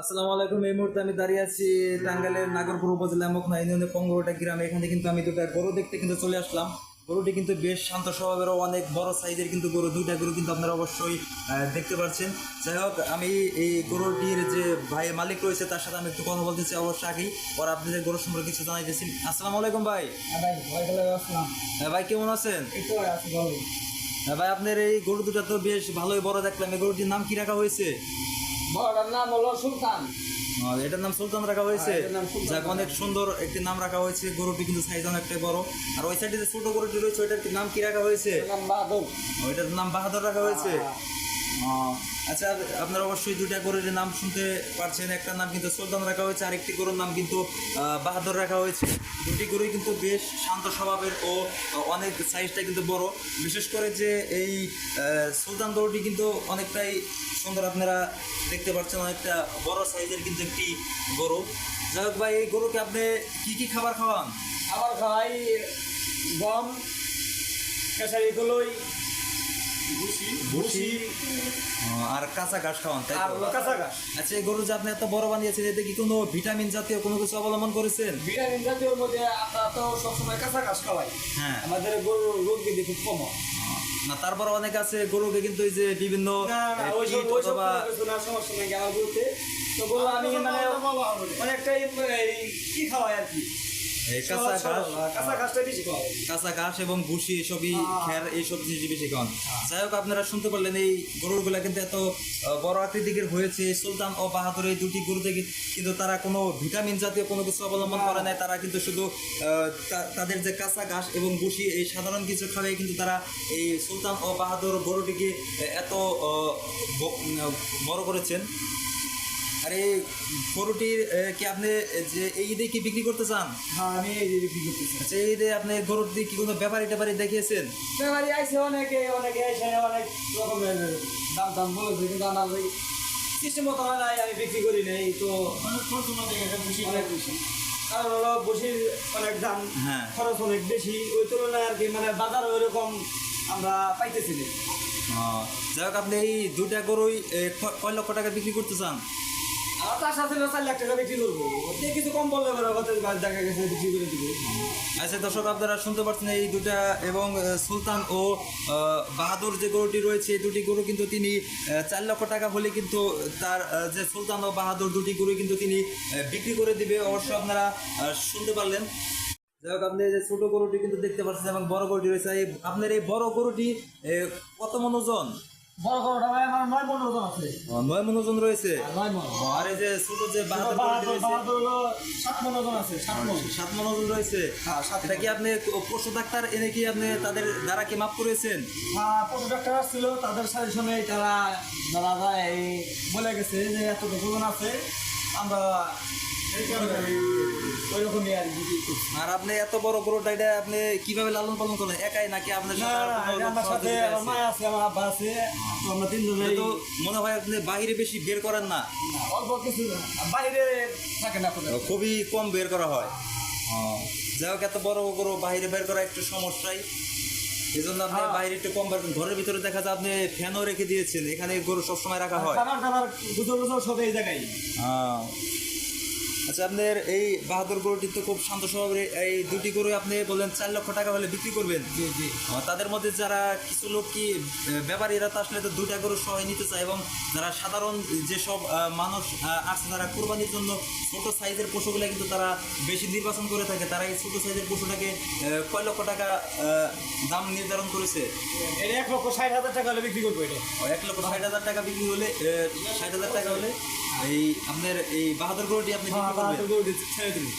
আসসালামু আলাইকুম এই মুহূর্তে আমি দাঁড়িয়ে আছি টাঙ্গাইলের নাগরপুর উপজেলা মুখনা ইউনিয়নের পঙ্গরটা গ্রামে। এখানে কিন্তু আমি দুটা গরু দেখতে কিন্তু চলে আসলাম। গরুটি কিন্তু বেশ শান্ত স্বভাবেরও অনেক বড় সাইজের কিন্তু গরু। দুইটা গরু কিন্তু আপনারা অবশ্যই দেখতে পাচ্ছেন যাই হোক আমি এই গরুটির যে ভাই মালিক রয়েছে তার সাথে আমি একটু কথা বলতে চাই অবশ্যই আগেই। পর আপনাদের গরু সম্পর্কে কিছু জানাইতেছি। আসসালামু আলাইকুম ভাই। হ্যাঁ ভাই হ্যাঁ, ভাই কেমন আছেন? হ্যাঁ, ভাই আপনার এই গরু দুটা তো বেশ ভালোই বড় দেখলাম। এই গরুটির নাম কি রাখা হয়েছে? বড়টার নাম হলো সুলতান। এটার নাম সুলতান রাখা হয়েছে। হ্যাঁ, সুলতান যাক অনেক সুন্দর একটি নাম রাখা হয়েছে। গরুটি কিন্তু সাইজ অনেকটাই বড়। আর ওই সাইডে যে ছোট গরুটি রয়েছে ওইটার নাম কি রাখা হয়েছে? নাম বাহাদুর। ওইটার নাম বাহাদুর রাখা হয়েছে। আহ, আচ্ছা আপনারা অবশ্যই দুটা গরুর নাম শুনতে পারছেন। একটা নাম কিন্তু সুলতান রাখা হয়েছে আর একটি গরুর নাম কিন্তু বাহাদুর রাখা হয়েছে। দুটি গরুই কিন্তু বেশ শান্ত স্বভাবের ও অনেক সাইজটা কিন্তু বড়। বিশেষ করে যে এই সুলতান গরুটি কিন্তু অনেকটাই সুন্দর আপনারা দেখতে পাচ্ছেন, অনেকটা বড় সাইজের কিন্তু একটি গরু। যাই হোক ভাই, এই গরুকে আপনি কি কি খাবার খাওয়ান? আবার খাই গম, খেসারি, কলই ভুসি আর কাঁচা ঘাস খাওয়ান তাই আর কাঁচা ঘাস। আচ্ছা এই গরু যে আপনি এত বড় বানিয়েছেন এতে কি কোনো ভিটামিন জাতীয় কোনো কিছু অবলম্বন করেছেন? ভিটামিন জাতীয় মধ্যে আমরা তো সবসময় কাঁচা ঘাস খাওয়াই। হ্যাঁ। আমাদের গরুর রোগ কিন্তু খুব কম। না তারপর অনেক আছে গরুকে কিন্তু এই যে বিভিন্ন সমস্যা গরু আমি মানে অনেকটাই কি খাওয়াই আর কি? কাঁচা ঘাস। কাঁচা ঘাসটা বেশি খাওয়াই কাঁচা ঘাস এবং ভুসি এসবই হ্যাঁ। খের এইসব জিনিস বেশি খাওয়ান। যাই হোক আপনারা শুনতে পারলেন এই গরুগুলা কিন্তু এত বড় আকৃতির হয়েছে। সুলতান ও বাহাদুর এই দুটি গরু থেকে কিন্তু তারা কোনো ভিটামিন জাতীয় কোনো কিছু অবলম্বন করে নাই। তারা কিন্তু শুধু আহ, তাদের যে কাঁচা ঘাস এবং ভুসি এই সাধারণ কিছু খাবে কিন্তু তারা এই সুলতান ও বাহাদুর গরুটিকে এত বড় করেছেন। আর এই গরুটির কি আপনি যে এই ঈদে কি বিক্রি করতে চান? হ্যাঁ আমি এই যে বিক্রি করতেছি আচ্ছা এই ঈদে আপনি গরুটি কি কোনো ব্যাপারী ট্যাপারি দেখিয়েছেন? ব্যাপারী আইসে অনেকে অনেকে আইসে অনেক রকমের দাম দাম বলেছে কিন্তু আমার ওই সিস্টেম মতো হয় নাই আমি বিক্রি করি নাই তো অনেক বেশি। কারণ হলো বসির অনেক দাম হ্যাঁ। খরচ অনেক বেশি ওই তুলনায় আর কি মানে বাজার ওইরকম আমরা পাইতেছি না। যাই হোক আপনি এই দুইটা গরুই কয় লক্ষ টাকা বিক্রি করতে চান? তার সাথে চার লাখ টাকা বিক্রি করব। কিছু কম বললে দেখা গেছে বিক্রি করে দিব। আচ্ছা দর্শক, আপনারা শুনতে পাচ্ছেন এই দুটা এবং সুলতান ও বাহাদুর যে গরুটি রয়েছে, এই দুটি গরু কিন্তু তিনি চার লক্ষ টাকা হলে কিন্তু তার যে সুলতান ও বাহাদুর দুটি গরু কিন্তু তিনি বিক্রি করে দিবে। অবশ্যই আপনারা শুনতে পারলেন। যাই হোক, আপনি যে ছোট গরুটি কিন্তু দেখতে পাচ্ছেন এবং বড় গরুটি রয়েছে। আপনার এই বড় গরুটি কত মন ওজন? বড় বড়টা ভাই আমার নয় মন ওজন আছে। নয় মন ওজন রয়েছে নয় মন আর এই যে ছোট যে বাহাদুর বাহাদুর হলো সাত মন ওজন আছে সাত মন সাত মন ওজন রয়েছে। হ্যাঁ এটা কি আপনি পশু ডাক্তার এনে কি আপনি তাদের দ্বারা কি মাপ করেছেন? হ্যাঁ, পশু ডাক্তার আসছিল তাদের সাজেশনে তারা যারা যায় বলে গেছে যে এত ওজন আছে। আমরা ওই রকমই আর কি। আর আপনি এত বড় গরুটা এটা আপনি কীভাবে লালন পালন করেন একাই নাকি আপনার সাথে আমার সাথে আমার মা আছে আমার আব্বা আছে আমরা তিনজনে তো মনে হয় আপনি বাইরে বেশি বের করেন না। অল্প কিছু বাইরে থাকে না খুবই কম বের করা হয়। যাই হোক এত বড় গরু বাইরে বের করা একটু সমস্যাই। এই জন্য আপনি হ্যাঁ। বাইরে একটু কম পারবেন। ঘরের ভিতরে দেখা যায় আপনি ফ্যানও রেখে দিয়েছেন এখানে গরু সবসময় রাখা হয়। খাবার টাবার সব এই জায়গায়। আহ, আচ্ছা আপনার এই বাহাদুর গরুটি তো খুব শান্ত স্বভাবের এই দুটি গরু আপনি বললেন চার লক্ষ টাকা হলে বিক্রি করবেন। জি জি। তাদের মধ্যে যারা কিছু লোক কি ব্যাপারীরা তো আসলে তো দুইটা গরু সবাই নিতে চায় এবং যারা সাধারণ যেসব মানুষ আছে তারা কোরবানির জন্য ছোট সাইজের পশুগুলো কিন্তু তারা বেশি নির্বাচন করে থাকে। তারা এই ছোট সাইজের পশুটাকে কয় লক্ষ টাকা দাম নির্ধারণ করেছে? এটা এক লক্ষ ষাট হাজার টাকা হলে বিক্রি করব এটা। এক লক্ষ ষাট হাজার টাকা বিক্রি হলে ষাট হাজার টাকা হলে এই আপনার এই বাহাদুর গরুটি আপনি বাহাদুর গরু ছেড়ে দেবেন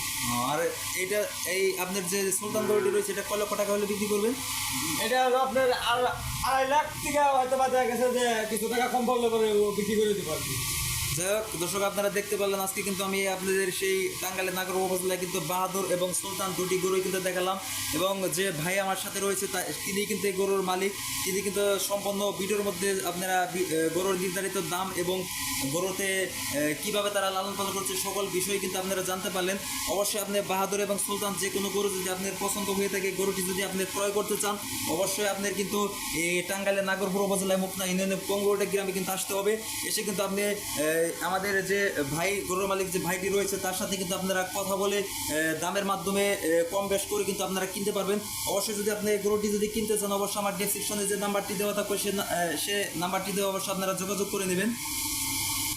আর এটা এই আপনার যে সুলতান গরুটি রয়েছে এটা কয় লক্ষ টাকা হলে বিক্রি করবেন? এটা হলো আপনার আড়াই লাখ থেকে হয়তো বা দেখা গেছে যে কিছু টাকা কম পড়লে পরে ও বিক্রি করে দিতে পারবি দর্শক, আপনারা দেখতে পারলেন, আজকে কিন্তু আমি আপনাদের সেই টাঙ্গালের নাগর উপজেলায় কিন্তু বাহাদুর এবং সুলতান দুটি গরু কিন্তু দেখালাম। এবং যে ভাই আমার সাথে রয়েছে, তা তিনি কিন্তু এই গরুর মালিক। তিনি কিন্তু সম্পূর্ণ ভিডিওর মধ্যে আপনারা গরুর নির্ধারিত দাম এবং গরুতে কীভাবে তারা লালন পালন করছে সকল বিষয় কিন্তু আপনারা জানতে পারলেন। অবশ্যই আপনি বাহাদুর এবং সুলতান যে কোনো গরু যদি আপনার পছন্দ হয়ে থাকে, গরুটি যদি আপনি ক্রয় করতে চান, অবশ্যই আপনার কিন্তু এই টাঙ্গাইলের নাগরপুর উপজেলায় মুখনা ইউনিয়নের পঙ্গরটে গ্রামে কিন্তু আসতে হবে। এসে কিন্তু আপনি আমাদের যে ভাই, গরুর মালিক যে ভাইটি রয়েছে, তার সাথে কিন্তু আপনারা কথা বলে দামের মাধ্যমে কম বেশ করে কিন্তু আপনারা কিনতে পারবেন। অবশ্যই যদি আপনি গরুটি যদি কিনতে চান, অবশ্যই আমার ডিসক্রিপশনে যে নাম্বারটি দেওয়া থাকবে, সে সে নাম্বারটি দেওয়া অবশ্যই আপনারা যোগাযোগ করে নেবেন।